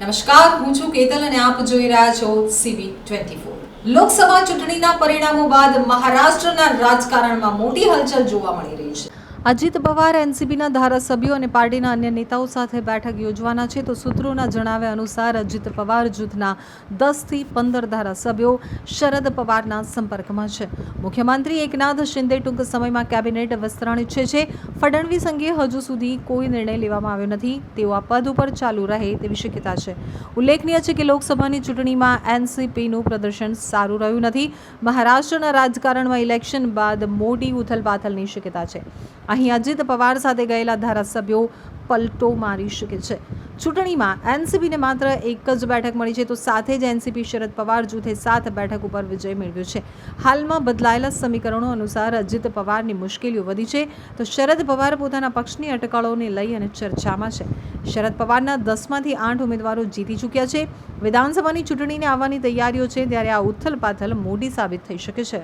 નમસ્કાર, હું છું કેતલ અને આપ જોઈ રહ્યા છો સીબી ટ્વેન્ટી ફોર લોકસભા ચૂંટણીના પરિણામો બાદ મહારાષ્ટ્રના રાજકારણમાં મોટી હલચલ જોવા મળી રહી છે. અજીત પવાર એનસીપીના ધારાસભ્યો અને પાર્ટીના અન્ય નેતાઓ સાથે બેઠક યોજવાના છે તો સૂત્રોના જણાવ્યા અનુસાર અજીત પવાર જૂથના દસથી પંદર ધારાસભ્યો શરદ પવારના સંપર્કમાં છે. મુખ્યમંત્રી એકનાથ શિંદે ટૂંક સમયમાં કેબિનેટ વિસ્તરણ ઈચ્છે છે. ફડણવીસ અંગે હજુ સુધી કોઈ નિર્ણય લેવામાં આવ્યો નથી. તેઓ આ પદ ઉપર ચાલુ રહે તેવી શક્યતા છે. ઉલ્લેખનીય છે કે લોકસભાની ચૂંટણીમાં એનસીપીનું પ્રદર્શન સારું રહ્યું નથી. મહારાષ્ટ્રના રાજકારણમાં ઇલેક્શન બાદ મોટી ઉથલપાથલની શક્યતા છે. અહીં અજીત પવાર સાથે ગયેલા ધારાસભ્યો પલટો મારી શકે છે. ચૂંટણીમાં એનસીપીને માત્ર એક જ બેઠક મળી છે, તો સાથે જ એનસીપી શરદ પવાર જૂથે સાત બેઠક ઉપર વિજય મેળવ્યો છે. હાલમાં બદલાયેલા સમીકરણો અનુસાર અજીત પવારની મુશ્કેલીઓ વધી છે, તો શરદ પવાર પોતાના પક્ષની અટકળોને લઈ અને ચર્ચામાં છે. શરદ પવારના દસમાંથી આઠ ઉમેદવારો જીતી ચૂક્યા છે. વિધાનસભાની ચૂંટણીને આવવાની તૈયારીઓ છે, ત્યારે આ ઉથલ પાથલ મોટી સાબિત થઈ શકે છે.